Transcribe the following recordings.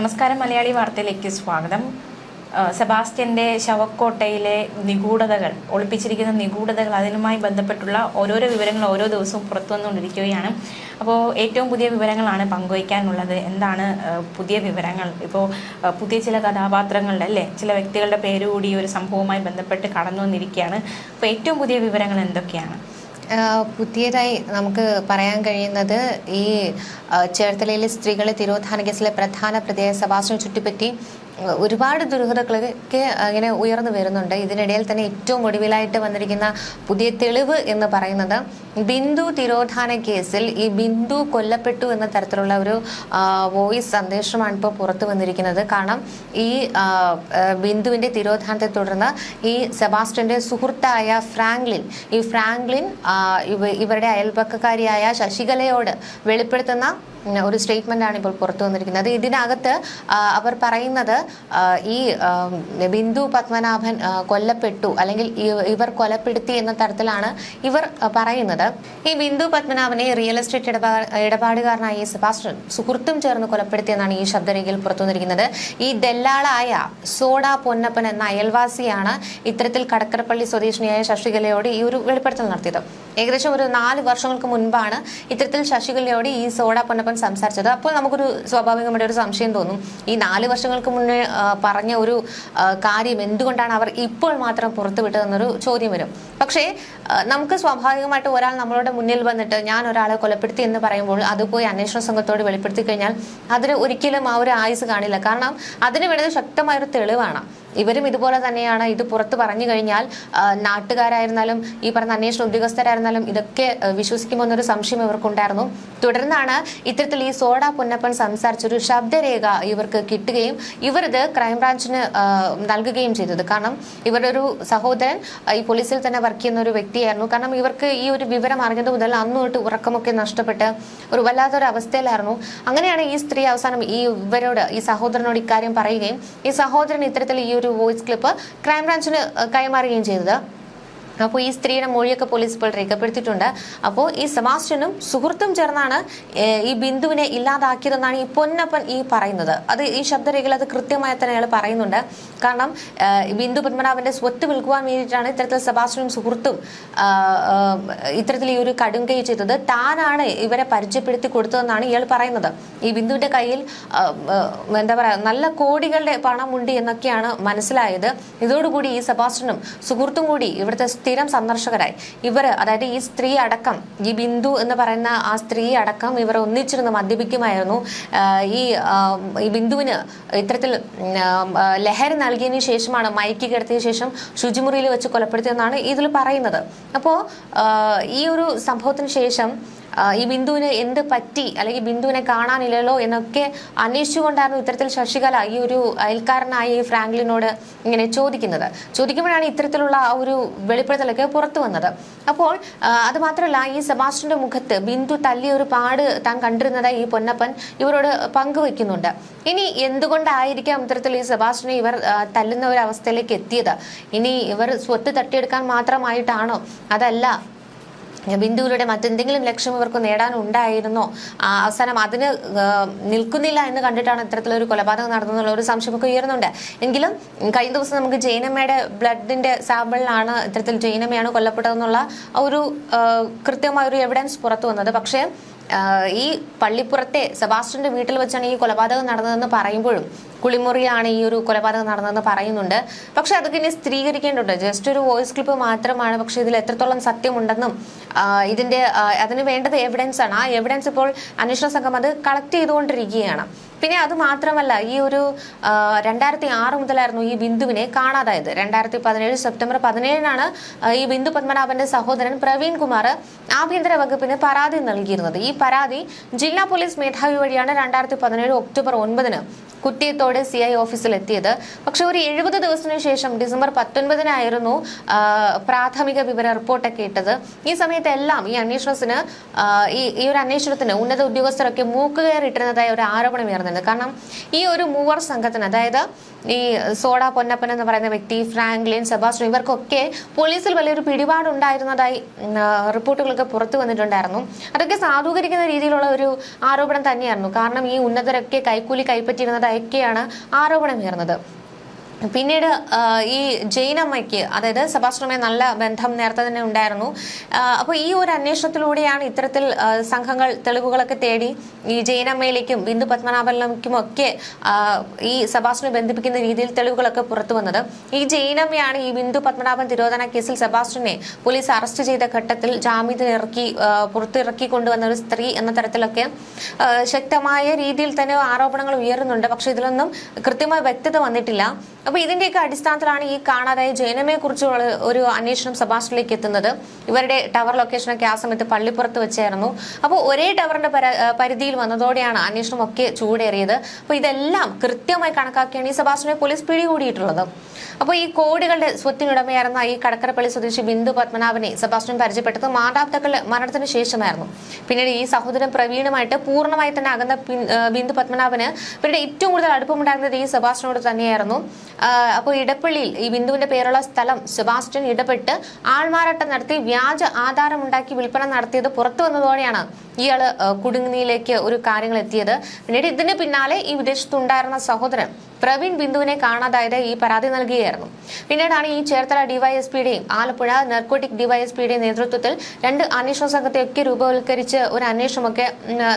നമസ്കാരം മലയാളി വാർത്തയിലേക്ക് സ്വാഗതം. സെബാസ്റ്റ്യന്റെ ശവക്കോട്ടയിലെ നിഗൂഢതകൾ ഒളിപ്പിച്ചിരിക്കുന്ന നിഗൂഢതകൾ അതിനുമായി ബന്ധപ്പെട്ടുള്ള ഓരോരോ വിവരങ്ങൾ ഓരോ ദിവസവും പുറത്തു വന്നുകൊണ്ടിരിക്കുകയാണ്. അപ്പോൾ ഏറ്റവും പുതിയ വിവരങ്ങളാണ് പങ്കുവയ്ക്കാനുള്ളത്. എന്താണ് പുതിയ വിവരങ്ങൾ? ഇപ്പോൾ പുതിയ ചില കഥാപാത്രങ്ങളുടെ അല്ലേ ചില വ്യക്തികളുടെ പേര് കൂടി ഒരു സംഭവവുമായി ബന്ധപ്പെട്ട് കടന്നു വന്നിരിക്കുകയാണ് അപ്പോൾ ഏറ്റവും പുതിയ വിവരങ്ങൾ എന്തൊക്കെയാണ്? പുതിയതായി നമുക്ക് പറയാൻ കഴിയുന്നത് ഈ ചേർത്തലയിലെ സ്ത്രീകളെ തിരോധാന കേസിലെ പ്രധാന പ്രതിയായ സഭാസിനെ ചുറ്റിപ്പറ്റി ഒരുപാട് ദുരൂഹതകളൊക്കെ അങ്ങനെ ഉയർന്നു വരുന്നുണ്ട്. ഇതിനിടയിൽ തന്നെ ഏറ്റവും ഒടുവിലായിട്ട് വന്നിരിക്കുന്ന പുതിയ തെളിവ് എന്ന് പറയുന്നത് ബിന്ദു തിരോധാന കേസിൽ ഈ ബിന്ദു കൊല്ലപ്പെട്ടു എന്ന തരത്തിലുള്ള ഒരു വോയിസ് സന്ദേശമാണ് ഇപ്പോൾ പുറത്തു വന്നിരിക്കുന്നത്. കാരണം ഈ ബിന്ദുവിന്റെ തിരോധാനത്തെ തുടർന്ന് ഈ സെബാസ്റ്റ്യന്റെ സുഹൃത്തായ ഫ്രാങ്ക്ലിൻ ഈ ഫ്രാങ്ക്ലിൻ ഇവരുടെ അയൽപക്കക്കാരിയായ ശശികലയോട് വെളിപ്പെടുത്തുന്ന ഒരു സ്റ്റേറ്റ്മെന്റ് ആണ് ഇപ്പോൾ പുറത്തു വന്നിരിക്കുന്നത്. ഇതിനകത്ത് അവർ പറയുന്നത് ഈ ബിന്ദു പത്മനാഭൻ കൊല്ലപ്പെട്ടു അല്ലെങ്കിൽ ഇവർ കൊലപ്പെടുത്തി എന്ന തരത്തിലാണ് ഇവർ പറയുന്നത്. ഈ ബിന്ദു പത്മനാഭനെ റിയൽ എസ്റ്റേറ്റ് ഇടപാ ഇടപാടുകാരനായ സെബാസ്റ്റ്യൻ സുഹൃത്തും ചേർന്ന് കൊലപ്പെടുത്തിയെന്നാണ് ഈ ശബ്ദരേഖയിൽ പുറത്തു വന്നിരിക്കുന്നത്. ഈ ദല്ലാളായ സോഡ പൊന്നപ്പൻ എന്ന അയൽവാസിയാണ് ഇത്തരത്തിൽ കടക്കരപ്പള്ളി സ്വദേശിനിയായ ശശികലയോട് ഈ ഒരു വെളിപ്പെടുത്തൽ നടത്തിയത്. ഏകദേശം ഒരു നാല് വർഷങ്ങൾക്ക് മുൻപാണ് ഇത്തരത്തിൽ ശശികലയോട് ഈ സോഡ പൊന്നപ്പൻ സംസാരിച്ചത്. അപ്പോൾ നമുക്കൊരു സ്വാഭാവികമായിട്ട് ഒരു സംശയം തോന്നും. ഈ നാല് വർഷങ്ങൾക്ക് മുന്നേ പറഞ്ഞ ഒരു കാര്യം എന്തുകൊണ്ടാണ് അവർ ഇപ്പോൾ മാത്രം പുറത്തുവിട്ടതെന്നൊരു ചോദ്യം വരും. പക്ഷേ നമുക്ക് സ്വാഭാവികമായിട്ട് ഒരാൾ നമ്മളുടെ മുന്നിൽ വന്നിട്ട് ഞാൻ ഒരാളെ കൊലപ്പെടുത്തി എന്ന് പറയുമ്പോൾ അത് പോയി അന്വേഷണ സംഘത്തോട് വെളിപ്പെടുത്തി കഴിഞ്ഞാൽ അതിന് ഒരിക്കലും ആ ഒരു ആയുസ് കാണില്ല. കാരണം അതിന് വേണ്ടത് ശക്തമായൊരു തെളിവാണ്. ഇവരും ഇതുപോലെ തന്നെയാണ്. ഇത് പുറത്ത് പറഞ്ഞു കഴിഞ്ഞാൽ നാട്ടുകാരായിരുന്നാലും ഈ പറഞ്ഞ അന്വേഷണ ഉദ്യോഗസ്ഥരായിരുന്നാലും ഇതൊക്കെ വിശ്വസിക്കുമെന്നൊരു സംശയം ഇവർക്കുണ്ടായിരുന്നു. തുടർന്നാണ് ഇത്തരത്തിൽ ഈ സോഡ പൊന്നപ്പൻ സംസാരിച്ചൊരു ശബ്ദരേഖ ഇവർക്ക് കിട്ടുകയും ഇവരിത് ക്രൈംബ്രാഞ്ചിന് നൽകുകയും ചെയ്തത്. കാരണം ഇവരുടെ ഒരു സഹോദരൻ ഈ പോലീസിൽ തന്നെ വർക്ക് ചെയ്യുന്ന ഒരു വ്യക്തിയായിരുന്നു. കാരണം ഇവർക്ക് ഈ ഒരു വിവരം അറിഞ്ഞത് മുതൽ അന്ന് തൊട്ട് ഉറക്കമൊക്കെ നഷ്ടപ്പെട്ട് ഒരു വല്ലാത്തൊരു അവസ്ഥയിലായിരുന്നു. അങ്ങനെയാണ് ഈ സ്ത്രീ അവസാനം ഈ ഇവരോട് ഈ സഹോദരനോട് ഇക്കാര്യം പറയുകയും ഈ സഹോദരൻ ഇത്തരത്തിൽ ഈ ഒരു വോയിസ് ക്ലിപ്പ് ക്രൈംബ്രാഞ്ചിന് കൈമാറുകയും ചെയ്തത്. അപ്പോൾ ഈ സ്ത്രീയുടെ മൊഴിയൊക്കെ പോലീസ് ഇപ്പോൾ രേഖപ്പെടുത്തിയിട്ടുണ്ട്. അപ്പോൾ ഈ സെബാസ്റ്റ്യനും സുഹൃത്തും ചേർന്നാണ് ഈ ബിന്ദുവിനെ ഇല്ലാതാക്കിയതെന്നാണ് ഈ പൊന്നപ്പൻ ഈ പറയുന്നത്. അത് ഈ ശബ്ദരേഖയിൽ അത് കൃത്യമായി തന്നെ അയാൾ പറയുന്നുണ്ട്. കാരണം ബിന്ദു പത്മനാഭന്റെ സ്വത്ത് വിൽക്കുവാൻ വേണ്ടിയിട്ടാണ് ഇത്തരത്തിൽ സെബാസ്റ്റ്യനും സുഹൃത്തും ഇത്തരത്തിൽ ഈ ഒരു കടുങ്കൈ ചെയ്തത്. താനാണ് ഇവരെ പരിചയപ്പെടുത്തി കൊടുത്തതെന്നാണ് ഇയാൾ പറയുന്നത്. ഈ ബിന്ദുവിന്റെ കയ്യിൽ എന്താ പറയാ നല്ല കോടികളുടെ പണമുണ്ട് എന്നൊക്കെയാണ് മനസ്സിലായത്. ഇതോടുകൂടി ഈ സെബാസ്റ്റ്യനും സുഹൃത്തും കൂടി ഇവിടുത്തെ സ്ഥിരം സന്ദർശകരായി. ഇവർ അതായത് ഈ സ്ത്രീ അടക്കം ഈ ബിന്ദു എന്ന് പറയുന്ന ആ സ്ത്രീ അടക്കം ഇവർ ഒന്നിച്ചിരുന്ന് മദ്യപിക്കുമായിരുന്നു. ഈ ഈ ബിന്ദുവിന് ഇത്തരത്തിൽ ലഹരി നൽകിയതിനു ശേഷമാണ് മയക്കി കിടത്തിയ ശേഷം ശുചിമുറിയിൽ വെച്ച് കൊലപ്പെടുത്തിയെന്നാണ് ഇതിൽ പറയുന്നത്. അപ്പോൾ ഈ ഒരു സംഭവത്തിന് ശേഷം ഈ ബിന്ദുവിന് എന്ത് പറ്റി? അല്ലെങ്കിൽ ബിന്ദുവിനെ കാണാനില്ലല്ലോ എന്നൊക്കെ അന്വേഷിച്ചുകൊണ്ടായിരുന്നു ഇത്തരത്തിൽ ശശികല ഈ ഒരു അയൽക്കാരനായ ഫ്രാങ്ക്ലിനോട് ഇങ്ങനെ ചോദിക്കുന്നത്. ചോദിക്കുമ്പോഴാണ് ഇത്തരത്തിലുള്ള ആ ഒരു വെളിപ്പെടുത്തലൊക്കെ പുറത്തു വന്നത്. അപ്പോൾ അത് മാത്രമല്ല ഈ സെബാസ്റ്റിന്റെ മുഖത്ത് ബിന്ദു തല്ലിയ ഒരു പാട് താൻ കണ്ടിരുന്നതായി ഈ പൊന്നപ്പൻ ഇവരോട് പങ്കുവെക്കുന്നുണ്ട്. ഇനി എന്തുകൊണ്ടായിരിക്കാം ഇത്തരത്തിൽ ഈ സെബാസ്റ്റിനെ ഇവർ തല്ലുന്ന ഒരു അവസ്ഥയിലേക്ക് എത്തിയത്? ഇനി ഇവർ സ്വത്ത് തട്ടിയെടുക്കാൻ മാത്രമായിട്ടാണോ? അതല്ല ബിന്ദുവിലൂടെ മറ്റെന്തെങ്കിലും ലക്ഷ്യം ഇവർക്ക് നേടാനുണ്ടായിരുന്നോ? അവസാനം അതിന് നിൽക്കുന്നില്ല എന്ന് കണ്ടിട്ടാണ് ഇത്തരത്തിലൊരു കൊലപാതകം നടന്നുള്ള ഒരു സംശയമൊക്കെ ഉയർന്നുണ്ട് എങ്കിലും കഴിഞ്ഞ ദിവസം നമുക്ക് ജൈനമ്മയുടെ ബ്ലഡിന്റെ സാമ്പിളിലാണ് ഇത്തരത്തിൽ ജൈനമ്മയാണ് കൊല്ലപ്പെട്ടതെന്നുള്ള ഒരു കൃത്യമായ ഒരു എവിഡൻസ് പുറത്തു വന്നത്. പക്ഷേ ഈ പള്ളിപ്പുറത്തെ സെബാസ്റ്റ്യന്റെ വീട്ടിൽ വെച്ചാണ് ഈ കൊലപാതകം നടന്നതെന്ന് പറയുമ്പോഴും കുളിമുറിയിലാണ് ഈ ഒരു കൊലപാതകം നടന്നതെന്ന് പറയുന്നുണ്ട്. പക്ഷെ അതൊക്കെ ഇനി സ്ഥിരീകരിക്കേണ്ടതുണ്ട്. ജസ്റ്റ് ഒരു വോയിസ് ക്ലിപ്പ് മാത്രമാണ്. പക്ഷെ ഇതിൽ എത്രത്തോളം സത്യമുണ്ടെന്നും ഇതിന്റെ അതിന് വേണ്ടത് എവിഡൻസ് ആണ്. ആ എവിഡൻസ് ഇപ്പോൾ അന്വേഷണ സംഘം അത് കളക്ട് ചെയ്തുകൊണ്ടിരിക്കുകയാണ്. പിന്നെ അത് മാത്രമല്ല ഈ ഒരു രണ്ടായിരത്തി ആറ് മുതലായിരുന്നു ഈ ബിന്ദുവിനെ കാണാതായത്. രണ്ടായിരത്തി പതിനേഴ് സെപ്റ്റംബർ പതിനേഴിനാണ് ഈ ബിന്ദു പത്മനാഭന്റെ സഹോദരൻ പ്രവീൺ കുമാർ ആഭ്യന്തര വകുപ്പിന് പരാതി നൽകിയിരുന്നത്. ഈ പരാതി ജില്ലാ പോലീസ് മേധാവി വഴിയാണ് രണ്ടായിരത്തി പതിനേഴ് ഒക്ടോബർ ഒൻപതിന് കുറ്റിയത്തോട് സി ഐ ഓഫീസിൽ എത്തിയത് പക്ഷെ ഒരു എഴുപത് ദിവസത്തിന് ശേഷം ഡിസംബർ പത്തൊൻപതിനായിരുന്നു പ്രാഥമിക വിവര റിപ്പോർട്ടൊക്കെ ഇട്ടത് ഈ സമയത്ത് എല്ലാം ഈ അന്വേഷണത്തിന് ഈ ഒരു അന്വേഷണത്തിന് ഉന്നത ഉദ്യോഗസ്ഥരൊക്കെ മൂക്കുകയറിട്ടിരുന്നതായ ഒരു ആരോപണം വരുന്നത് കാരണം ഈ ഒരു മൂവർ സംഘത്തിന് അതായത് ഈ സോഡ പൊന്നപ്പൻ എന്ന് പറയുന്ന വ്യക്തി ഫ്രാങ്ക്ലിൻ സെബാസ്റ്റ്യൻ ഇവർക്കൊക്കെ പോലീസിൽ വലിയൊരു പിടിപാടുണ്ടായിരുന്നതായി റിപ്പോർട്ടുകളൊക്കെ പുറത്തു വന്നിട്ടുണ്ടായിരുന്നു. അതൊക്കെ സാധൂകരിക്കുന്ന രീതിയിലുള്ള ഒരു ആരോപണം തന്നെയായിരുന്നു. കാരണം ഈ ഉന്നതരൊക്കെ കൈക്കൂലി കൈപ്പറ്റിയിരുന്നതൊക്കെയാണ് ആരോപണം ഉയർന്നത് പിന്നീട് ഈ ജയിനമ്മയ്ക്ക് അതായത് സെബാസ്റ്റ്യനുമായി നല്ല ബന്ധം നേരത്തെ തന്നെ ഉണ്ടായിരുന്നു. അപ്പോൾ ഈ ഒരു അന്വേഷണത്തിലൂടെയാണ് ഇത്തരത്തിൽ സംഘങ്ങൾ തെളിവുകളൊക്കെ തേടി ഈ ജയിനമ്മയിലേക്കും ബിന്ദു പത്മനാഭനിലേക്കും ഒക്കെ ഈ സെബാസ്റ്റ്യനെ ബന്ധിപ്പിക്കുന്ന രീതിയിൽ തെളിവുകളൊക്കെ പുറത്തു വന്നത്. ഈ ജയിനമ്മയാണ് ഈ ബിന്ദു പത്മനാഭൻ തിരോധന കേസിൽ സെബാസ്റ്റ്യനെ പോലീസ് അറസ്റ്റ് ചെയ്ത ഘട്ടത്തിൽ ജാമ്യത്തിൽ ഇറക്കി പുറത്തിറക്കി കൊണ്ടുവന്ന ഒരു സ്ത്രീ എന്ന തരത്തിലൊക്കെ ശക്തമായ രീതിയിൽ തന്നെ ആരോപണങ്ങൾ ഉയരുന്നുണ്ട്. പക്ഷെ ഇതിലൊന്നും കൃത്യമായ വ്യക്തത വന്നിട്ടില്ല. അപ്പൊ ഇതിന്റെയൊക്കെ അടിസ്ഥാനത്തിലാണ് ഈ കാണാതായ ജൈനമയെ കുറിച്ചുള്ള ഒരു അന്വേഷണം സെബാസ്റ്റ്യനിലേക്ക് എത്തുന്നത്. ഇവരുടെ ടവർ ലൊക്കേഷനൊക്കെ ആ സമയത്ത് പള്ളിപ്പുറത്ത് വെച്ചായിരുന്നു. അപ്പോൾ ഒരേ ടവറിന്റെ പരിധിയിൽ വന്നതോടെയാണ് അന്വേഷണം ഒക്കെ ചൂടേറിയത്. അപ്പോൾ ഇതെല്ലാം കൃത്യമായി കണക്കാക്കിയാണ് ഈ സെബാസ്റ്റ്യനെ പോലീസ് പിടികൂടിയിട്ടുള്ളത്. അപ്പോൾ ഈ കോടികളുടെ സ്വത്തിനുടമയായിരുന്ന ഈ കടക്കരപ്പള്ളി സ്വദേശി ബിന്ദു പത്മനാഭനെ സെബാസ്റ്റ്യൻ പരിചയപ്പെട്ടത് മാതാപിതാക്കളുടെ മരണത്തിന് ശേഷമായിരുന്നു. പിന്നീട് ഈ സഹോദരൻ പ്രവീണുമായിട്ട് പൂർണമായി തന്നെ അകന്ന ബിന്ദു പത്മനാഭന് ഇവരുടെ ഏറ്റവും കൂടുതൽ അടുപ്പമുണ്ടായിരുന്നത് ഈ സെബാസ്റ്റ്യനോട് തന്നെയായിരുന്നു. അപ്പോൾ ഇടപ്പള്ളിയിൽ ഈ ബിന്ദുവിന്റെ പേരുള്ള സ്ഥലം സെബാസ്റ്റ്യൻ ഇടപെട്ട് ആൾമാറാട്ടം നടത്തി വ്യാജ ആധാരമുണ്ടാക്കി വിൽപ്പന നടത്തിയത് പുറത്തു വന്നതോടെയാണ് ഇയാൾ കുടുങ്ങിനിയിലേക്ക് ഒരു കാര്യങ്ങൾ എത്തിയത്. പിന്നീട് ഇതിന് പിന്നാലെ ഈ വിദേശത്തുണ്ടായിരുന്ന സഹോദരൻ പ്രവീൺ ബിന്ദുവിനെ കാണാതായത് ഈ പരാതി നൽകുകയായിരുന്നു പിന്നീടാണ് ഈ ചേർത്തല ഡിവൈഎസ്പിയുടെയും ആലപ്പുഴ നെർക്കോട്ടിക് ഡിവൈഎസ്പിയുടെയും നേതൃത്വത്തിൽ രണ്ട് അന്വേഷണ സംഘത്തെയൊക്കെ രൂപവൽക്കരിച്ച് ഒരു അന്വേഷണമൊക്കെ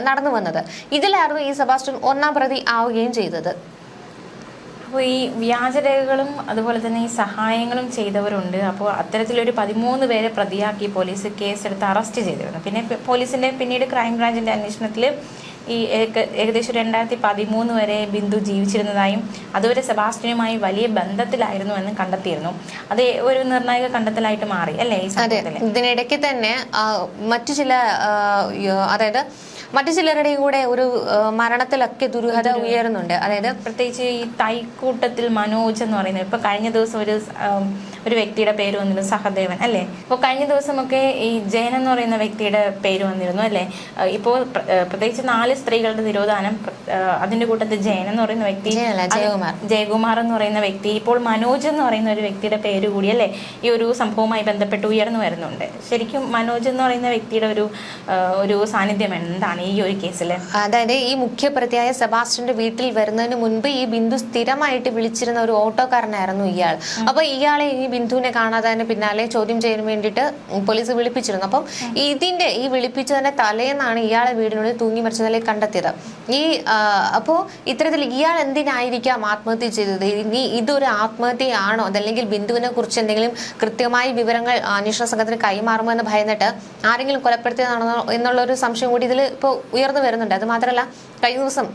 നടന്നു വന്നത്. ഇതിലായിരുന്നു ഈ സെബാസ്റ്റ്യൻ ഒന്നാം പ്രതി ആവുകയും ചെയ്തത്. അപ്പോൾ ഈ വ്യാജരേഖകളും അതുപോലെ തന്നെ ഈ സഹായങ്ങളും ചെയ്തവരുണ്ട്. അപ്പോൾ അത്തരത്തിലൊരു പതിമൂന്ന് പേരെ പ്രതിയാക്കി പോലീസ് കേസെടുത്ത് അറസ്റ്റ് ചെയ്തിരുന്നു. പിന്നെ പോലീസിന്റെ പോലീസിന്റെ പിന്നീട് ക്രൈംബ്രാഞ്ചിന്റെ അന്വേഷണത്തിൽ ഈ ഏകദേശം രണ്ടായിരത്തി പതിമൂന്ന് വരെ ബിന്ദു ജീവിച്ചിരുന്നതായും അതുവരെ സെബാസ്റ്റ്യനുമായി വലിയ ബന്ധത്തിലായിരുന്നു എന്ന് കണ്ടെത്തിയിരുന്നു. അത് ഒരു നിർണായക കണ്ടെത്തലായിട്ട് മാറി അല്ലേ ഇതിനിടയ്ക്ക് തന്നെ മറ്റു ചില അതായത് മറ്റു ചിലരുടെയും കൂടെ ഒരു മരണത്തിലൊക്കെ ദുരൂഹത ഉയരുന്നുണ്ട്. അതായത് പ്രത്യേകിച്ച് ഈ തൈക്കൂട്ടത്തിൽ മനോജ് എന്ന് പറയുന്നത് ഇപ്പൊ കഴിഞ്ഞ ദിവസം ഒരു ഒരു വ്യക്തിയുടെ പേര് വന്നിരുന്നു സഹദേവൻ അല്ലേ? ഇപ്പോൾ കഴിഞ്ഞ ദിവസമൊക്കെ ഈ ജയൻ എന്ന് പറയുന്ന വ്യക്തിയുടെ പേര് വന്നിരുന്നു അല്ലേ? ഇപ്പോ ഇപ്പോൾ പ്രത്യേകിച്ച് നാല് സ്ത്രീകളുടെ നിരോധാനം അതിന്റെ കൂട്ടത്തിൽ ജയൻ എന്ന് പറയുന്ന വ്യക്തി ജയകുമാർ. ജയകുമാർ എന്ന് പറയുന്ന വ്യക്തി ഇപ്പോൾ മനോജ് എന്ന് പറയുന്ന ഒരു വ്യക്തിയുടെ പേര് കൂടി അല്ലേ? ഈ ഒരു സംഭവവുമായി ബന്ധപ്പെട്ട് ഉയർന്നു വരുന്നുണ്ട്. ശരിക്കും മനോജ് എന്ന് പറയുന്ന വ്യക്തിയുടെ ഒരു ഒരു സാന്നിധ്യം എന്താണ് ഈ ഒരു കേസിൽ. അതായത് ഈ മുഖ്യപ്രതിയായ സെബാസ്റ്റ്യന്റെ വീട്ടിൽ വരുന്നതിന് മുൻപ് ഈ ബിന്ദു സ്ഥിരമായിട്ട് വിളിച്ചിരുന്ന ഒരു ഓട്ടോക്കാരനായിരുന്നു ഇയാൾ. അപ്പൊ ഇയാളെ ഈ ബിന്ദുവിനെ കാണാതെ പിന്നാലെ ചോദ്യം ചെയ്യാൻ വേണ്ടിയിട്ട് പോലീസ് വിളിപ്പിച്ചിരുന്നു. അപ്പം ഇതിന്റെ ഈ വിളിപ്പിച്ചതിന്റെ തലേന്നാണ് ഇയാളെ വീടിനുള്ളിൽ തൂങ്ങി മരിച്ച നിലയിൽ കണ്ടെത്തിയത്. ഈ അപ്പോൾ അപ്പോ ഇത്തരത്തിൽ ഇയാൾ എന്തിനായിരിക്കാം ആത്മഹത്യ ചെയ്തത്? ഇനി ഇതൊരു ആത്മഹത്യയാണോ? അതല്ലെങ്കിൽ ബിന്ദുവിനെ കുറിച്ച് എന്തെങ്കിലും കൃത്യമായ വിവരങ്ങൾ അന്വേഷണ സംഘത്തിന് കൈമാറുമോ എന്ന് ഭയന്നിട്ട് ആരെങ്കിലും കൊലപ്പെടുത്തിയതാണോ എന്നുള്ള ഒരു സംശയം കൂടി ഇതിൽ ഇപ്പോൾ ഉയർന്നു വരുന്നുണ്ട്. അത് മാത്രമല്ല കഴിഞ്ഞ ദിവസം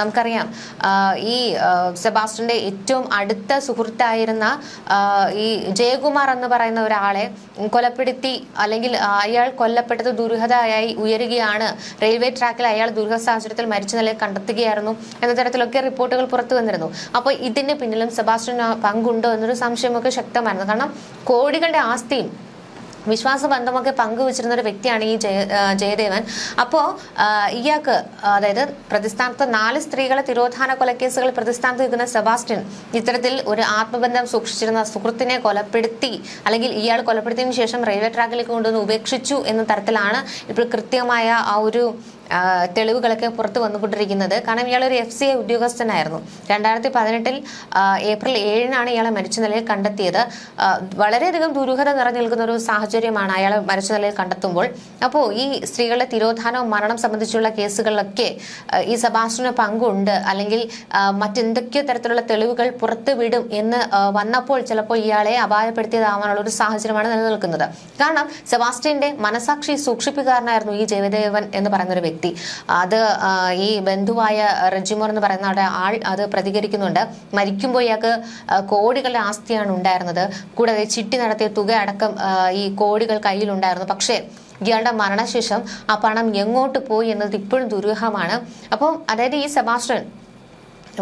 നമുക്കറിയാം ഈ സെബാസ്റ്റിന്റെ ഏറ്റവും അടുത്ത സുഹൃത്തായിരുന്ന ഈ ജയകുമാർ എന്ന് പറയുന്ന ഒരാളെ കൊലപ്പെടുത്തി അല്ലെങ്കിൽ അയാൾ കൊല്ലപ്പെട്ടത് ദുരൂഹതയായി ഉയരുകയാണ്. റെയിൽവേ ട്രാക്കിൽ അയാൾ ദുരൂഹ സാഹചര്യത്തിൽ മരിച്ച നിലയിൽ കണ്ടെത്തുകയായിരുന്നു എന്ന തരത്തിലൊക്കെ റിപ്പോർട്ടുകൾ പുറത്തു വന്നിരുന്നു. അപ്പോൾ ഇതിന്റെ പിന്നിലും സെബാസ്റ്റ്യൻ പങ്കുണ്ടോ എന്നൊരു സംശയമൊക്കെ ശക്തമായിരുന്നു. കാരണം കോടികളുടെ ആസ്തിയും വിശ്വാസബന്ധമൊക്കെ പങ്കുവച്ചിരുന്ന ഒരു വ്യക്തിയാണ് ഈ ജയ ജയദേവൻ. അപ്പോൾ ഇയാൾക്ക് അതായത് പ്രതിസ്ഥാനത്ത് നാല് സ്ത്രീകളെ തിരോധാന കൊലക്കേസുകൾ പ്രതിസ്ഥാനത്ത് നിൽക്കുന്ന സെബാസ്റ്റ്യൻ ഇത്തരത്തിൽ ഒരു ആത്മബന്ധം സൂക്ഷിച്ചിരുന്ന സുഹൃത്തിനെ കൊലപ്പെടുത്തി അല്ലെങ്കിൽ ഇയാൾ കൊലപ്പെടുത്തിയതിനു ശേഷം റെയിൽവേ ട്രാക്കിലേക്ക് കൊണ്ടുവന്ന് ഉപേക്ഷിച്ചു എന്ന തരത്തിലാണ് ഇപ്പോൾ കൃത്യമായ ആ ഒരു തെളിവുകളൊക്കെ പുറത്തു വന്നുകൊണ്ടിരിക്കുന്നത്. കാരണം ഇയാൾ ഒരു എഫ് സി ഐ ഉദ്യോഗസ്ഥനായിരുന്നു. രണ്ടായിരത്തി പതിനെട്ടിൽ ഏപ്രിൽ ഏഴിനാണ് ഇയാളെ മരിച്ച നിലയിൽ കണ്ടെത്തിയത്. വളരെയധികം ദുരൂഹത നിറഞ്ഞു നിൽക്കുന്ന ഒരു സാഹചര്യമാണ് അയാളെ മരിച്ച നിലയിൽ കണ്ടെത്തുമ്പോൾ. അപ്പോൾ ഈ സ്ത്രീകളുടെ തിരോധാനവും മരണം സംബന്ധിച്ചുള്ള കേസുകളിലൊക്കെ ഈ സെബാസ്റ്റ്യന് പങ്കുണ്ട്. അല്ലെങ്കിൽ മറ്റെന്തൊക്കെയോ തരത്തിലുള്ള തെളിവുകൾ പുറത്തു വിടും എന്ന് വന്നപ്പോൾ ചിലപ്പോൾ ഇയാളെ അപായപ്പെടുത്തിയതാവാനുള്ള ഒരു സാഹചര്യമാണ് നിലനിൽക്കുന്നത്. കാരണം സെബാസ്റ്റ്യന്റെ മനസാക്ഷി സൂക്ഷിപ്പുകാരനായിരുന്നു ഈ ജയദേവൻ എന്ന് പറയുന്ന ഒരു വ്യക്തി. അത് ഈ ബന്ധുവായ റജിമോർ എന്ന് പറയുന്ന ആൾ അത് പ്രതികരിക്കുന്നുണ്ട്. മരിക്കുമ്പോൾ ഇയാൾക്ക് കോടികളുടെ ആസ്തിയാണ് ഉണ്ടായിരുന്നത്. കൂടാതെ ചിട്ടി നടത്തിയ തുക അടക്കം ഈ കോടികൾ കയ്യിലുണ്ടായിരുന്നു. പക്ഷേ ഇയാളുടെ മരണശേഷം ആ പണം എങ്ങോട്ട് പോയി എന്നത് ഇപ്പോഴും ദുരൂഹമാണ്. അപ്പം അതായത് ഈ സെബാസ്റ്റ്യൻ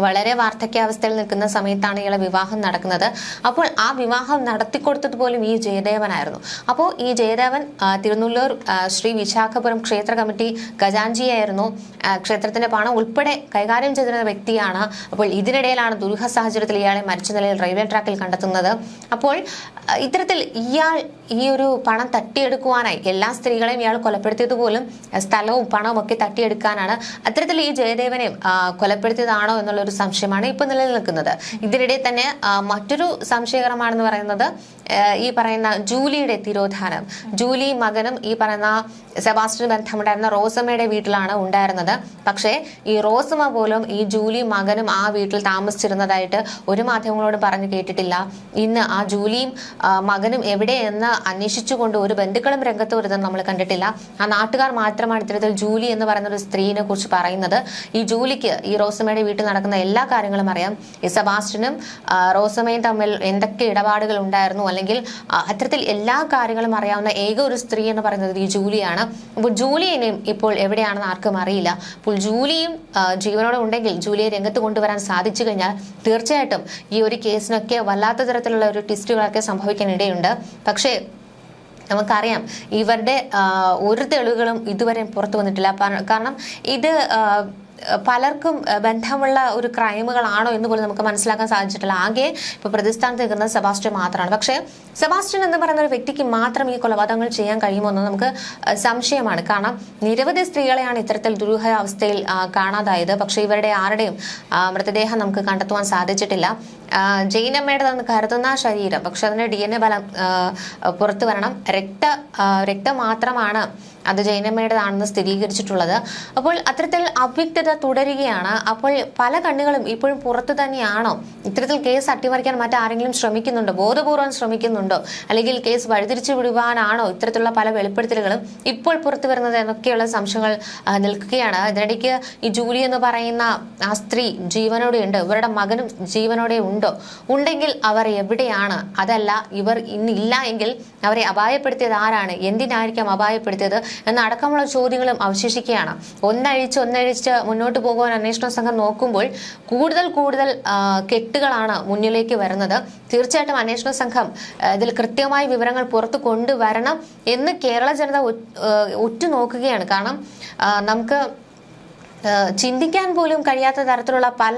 വളരെ വാർദ്ധക്യാവസ്ഥയിൽ നിൽക്കുന്ന സമയത്താണ് ഇയാളെ വിവാഹം നടക്കുന്നത്. അപ്പോൾ ആ വിവാഹം നടത്തിക്കൊടുത്തത് പോലും ഈ ജയദേവനായിരുന്നു. അപ്പോൾ ഈ ജയദേവൻ തിരുനെല്ലൂർ ശ്രീ വിശാഖപുരം ക്ഷേത്ര കമ്മിറ്റി ഖജാൻജിയായിരുന്നു. ക്ഷേത്രത്തിന്റെ പണം ഉൾപ്പെടെ കൈകാര്യം ചെയ്തിരുന്ന വ്യക്തിയാണ്. അപ്പോൾ ഇതിനിടയിലാണ് ദുരൂഹ സാഹചര്യത്തിൽ ഇയാളെ മരിച്ച നിലയിൽ റെയിൽവേ ട്രാക്കിൽ കണ്ടെത്തുന്നത്. അപ്പോൾ ഇത്തരത്തിൽ ഇയാൾ ഈ ഒരു പണം തട്ടിയെടുക്കുവാനായി എല്ലാ സ്ത്രീകളെയും ഇയാൾ കൊലപ്പെടുത്തിയത് പോലും സ്ഥലവും പണവും ഒക്കെ തട്ടിയെടുക്കാനാണ്. അത്തരത്തിൽ ഈ ജയദേവനെ കൊലപ്പെടുത്തിയതാണോ എന്നുള്ള ഒരു സംശയമാണ് ഇപ്പൊ നിലനിൽക്കുന്നത്. ഇതിനിടെ തന്നെ മറ്റൊരു സംശയകരമാണെന്ന് പറയുന്നത് ഈ പറയുന്ന ജൂലിയുടെ തിരോധാനം. ജൂലി മകനും ഈ പറയുന്ന സെബാസ്റ്റിന് ബന്ധമുണ്ടായിരുന്ന റോസമ്മയുടെ വീട്ടിലാണ് ഉണ്ടായിരുന്നത്. പക്ഷേ ഈ റോസമ്മ പോലും ഈ ജൂലി മകനും ആ വീട്ടിൽ താമസിച്ചിരുന്നതായിട്ട് ഒരു മാധ്യമങ്ങളോട് പറഞ്ഞു കേട്ടിട്ടില്ല. ഇന്ന് ആ ജൂലിയും മകനും എവിടെയെന്ന് അന്വേഷിച്ചുകൊണ്ട് ഒരു ബന്ധുക്കളും രംഗത്ത് വരുന്നത് നമ്മൾ കണ്ടിട്ടില്ല. ആ നാട്ടുകാർ മാത്രമാണ് ഇത്തരത്തിൽ ജൂലി എന്ന് പറയുന്ന ഒരു സ്ത്രീയെ കുറിച്ച് പറയുന്നത്. ഈ ജൂലിക്ക് ഈ റോസമ്മയുടെ വീട്ടിൽ നടക്കുന്ന എല്ലാ കാര്യങ്ങളും അറിയാം. സെബാസ്റ്റ്യനും റോസമയും തമ്മിൽ എന്തൊക്കെ ഇടപാടുകൾ ഉണ്ടായിരുന്നു? അല്ലെങ്കിൽ അത്തരത്തിൽ എല്ലാ കാര്യങ്ങളും അറിയാവുന്ന ഏക ഒരു സ്ത്രീ എന്ന് പറയുന്നത് ഈ ജൂലിയാണ്. അപ്പോൾ ജൂലിയെയും ഇപ്പോൾ എവിടെയാണെന്ന് ആർക്കും അറിയില്ല. അപ്പോൾ ജൂലിയും ജീവനോടെ ഉണ്ടെങ്കിൽ ജൂലിയെ രംഗത്ത് കൊണ്ടുവരാൻ സാധിച്ചു കഴിഞ്ഞാൽ തീർച്ചയായിട്ടും ഈ ഒരു കേസിനൊക്കെ വല്ലാത്ത തരത്തിലുള്ള ഒരു ട്വിസ്റ്റുകളൊക്കെ സംഭവിക്കാൻ ഇടയുണ്ട് പക്ഷേ നമുക്കറിയാം ഇവരുടെ ഒരു തെളിവുകളും ഇതുവരെ പുറത്തു വന്നിട്ടില്ല. കാരണം ഇത് പലർക്കും ബന്ധമുള്ള ഒരു ക്രൈമുകളാണോ എന്ന് പോലും നമുക്ക് മനസ്സിലാക്കാൻ സാധിച്ചിട്ടില്ല. ആകെ ഇപ്പൊ പ്രതിസ്ഥാനത്ത് നിൽക്കുന്നത് സെബാസ്റ്റ്യൻ മാത്രമാണ് പക്ഷേ സെബാസ്റ്റ്യൻ എന്ന് പറയുന്ന ഒരു വ്യക്തിക്ക് മാത്രം ഈ കൊലപാതകങ്ങൾ ചെയ്യാൻ കഴിയുമോ എന്ന് നമുക്ക് സംശയമാണ്. കാരണം നിരവധി സ്ത്രീകളെയാണ് ഇത്തരത്തിൽ ദുരൂഹ അവസ്ഥയിൽ കാണാതായത്. പക്ഷേ ഇവരുടെ ആരുടെയും മൃതദേഹം നമുക്ക് കണ്ടെത്തുവാൻ സാധിച്ചിട്ടില്ല. ജയിനമ്മയുടെ തന്നെ കരുതുന്ന ശരീരം പക്ഷെ അതിന്റെ ഡി എൻ എ ബലം പുറത്തു വരണം. രക്ത രക്തം മാത്രമാണ് അത് ജൈനമ്മയുടേതാണെന്ന് സ്ഥിരീകരിച്ചിട്ടുള്ളത്. അപ്പോൾ അത്തരത്തിൽ അവ്യക്തത തുടരുകയാണ്. അപ്പോൾ പല കണ്ണുകളും ഇപ്പോഴും പുറത്തു തന്നെയാണോ? ഇത്തരത്തിൽ കേസ് അട്ടിമറിക്കാൻ മറ്റാരെങ്കിലും ശ്രമിക്കുന്നുണ്ടോ? ബോധപൂർവം ശ്രമിക്കുന്നുണ്ടോ? അല്ലെങ്കിൽ കേസ് വഴിതിരിച്ചു വിടുവാനാണോ ഇത്തരത്തിലുള്ള പല വെളിപ്പെടുത്തലുകളും ഇപ്പോൾ പുറത്തു വരുന്നത് എന്നൊക്കെയുള്ള സംശയങ്ങൾ നിൽക്കുകയാണ്. ഇതിനിടയ്ക്ക് ഈ ജൂലി എന്ന് പറയുന്ന ആ സ്ത്രീ ജീവനോടെ ഉണ്ട്. ഇവരുടെ മകനും ജീവനോടെ ഉണ്ടോ? ഉണ്ടെങ്കിൽ അവർ എവിടെയാണ്? അതല്ല ഇവർ ഇന്നില്ല എങ്കിൽ അവരെ അപായപ്പെടുത്തിയത് ആരാണ്? എന്തിനായിരിക്കാം അപായപ്പെടുത്തിയത്? എന്നടക്കമുള്ള ചോദ്യങ്ങളും അവശേഷിക്കുകയാണ്. ഒന്നഴിച്ച് ഒന്നഴിച്ച് മുന്നോട്ട് പോകുവാൻ അന്വേഷണ സംഘം നോക്കുമ്പോൾ കൂടുതൽ കൂടുതൽ കെട്ടുകളാണ് മുന്നിലേക്ക് വരുന്നത്. തീർച്ചയായിട്ടും അന്വേഷണ സംഘം ഇതിൽ കൃത്യമായ വിവരങ്ങൾ പുറത്തു കൊണ്ടുവരണം എന്ന് കേരള ജനത ഉറ്റുനോക്കുകയാണ്. കാരണം നമുക്ക് ചിന്തിക്കാൻ പോലും കഴിയാത്ത തരത്തിലുള്ള പല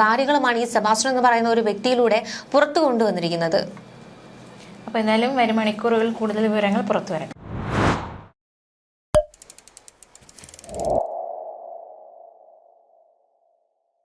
കാര്യങ്ങളുമാണ് ഈ സെബാസ്റ്റ്യൻ എന്ന് പറയുന്ന ഒരു വ്യക്തിയിലൂടെ പുറത്തു കൊണ്ടുവന്നിരിക്കുന്നത്. അപ്പോൾ എന്തായാലും വരും മണിക്കൂറുകൾ കൂടുതൽ വിവരങ്ങൾ പുറത്തു വരും.